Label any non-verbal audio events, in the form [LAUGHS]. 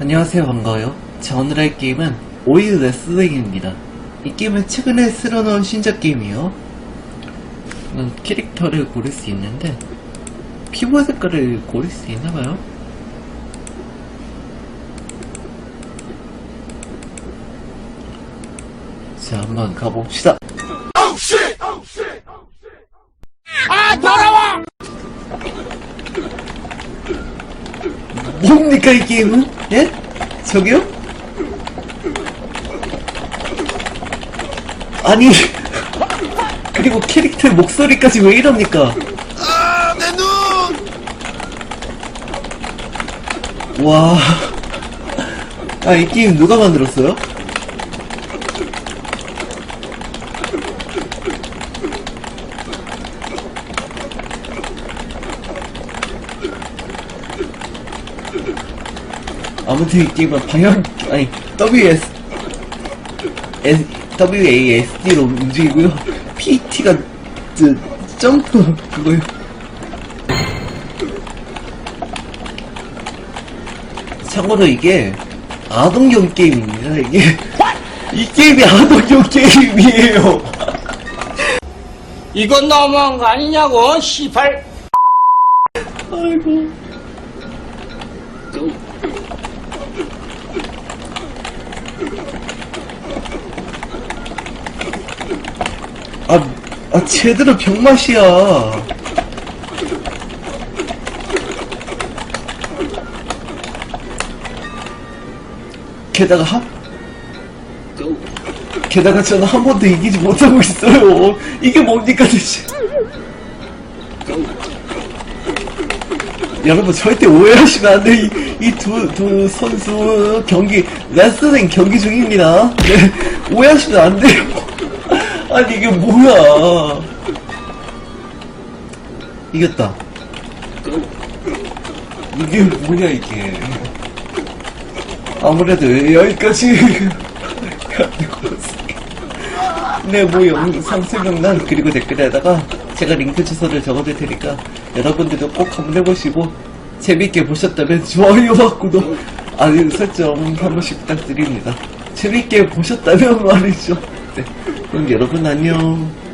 안녕하세요 반가워요. 자 오늘 할 게임은 오일 레슬링입니다. 이 게임은 최근에 새로 나온 신작 게임이에요. 음, 캐릭터를 고를 수 있는데 피부 색깔을 고를 수 있나봐요. 자 한번 가봅시다. 뭡니까 이 게임은? 예? 저기요? 아니 [LAUGHS] 그리고 캐릭터의 목소리까지 왜 이럽니까? 아, 내 눈! 와. 아, 이 게임 누가 만들었어요? 아무튼 이 게임은 방향, 아니, WS, S, WASD로 움직이고요. PT가, 저, 점프, 그거요. 참고로 이게 아동용 게임입니다. 이게 이 게임이 아동용 게임이에요. 이건 너무한 거 아니냐고, 시발. 아이고. 아, 아 제대로 병맛이야. 게다가 한 게다가 저는 한 번도 이기지 못하고 있어요. 이게 뭡니까 대체? 여러분 절대 오해하시면 안 돼. 이두 두 선수 경기 레슬링 경기 중입니다. 네, 오해하시면 안 돼요. 아니 이게 뭐야? 이겼다. 이게 뭐야 이게? 아무래도 여기까지 가지고 왔으니까. 네, 뭐 영상 설명란 그리고 댓글에다가 제가 링크 주소를 적어둘 테니까 여러분들도 꼭 한번 해보시고 재밌게 보셨다면 좋아요와 구독, 알림 설정 한 번씩 부탁드립니다. 재밌게 보셨다면 말이죠. 네, 그럼 여러분 안녕.